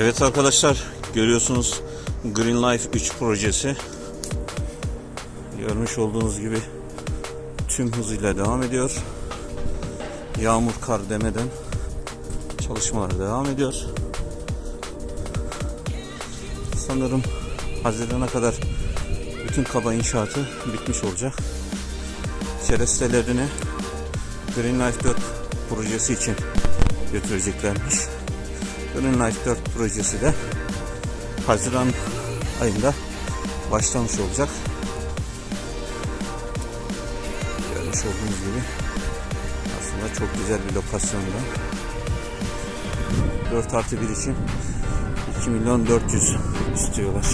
Evet arkadaşlar görüyorsunuz Green Life 3 projesi görmüş olduğunuz gibi tüm hızıyla devam ediyor. Yağmur kar demeden çalışmalar devam ediyor. Sanırım Haziran'a kadar bütün kaba inşaatı bitmiş olacak. Kerestelerini Green Life 4 projesi için götüreceklermiş. Green Life 4 projesi de Haziran ayında başlamış olacak. Görmüş olduğunuz gibi aslında çok güzel bir lokasyonda. 4 artı 1 için 2 milyon 400 istiyorlar.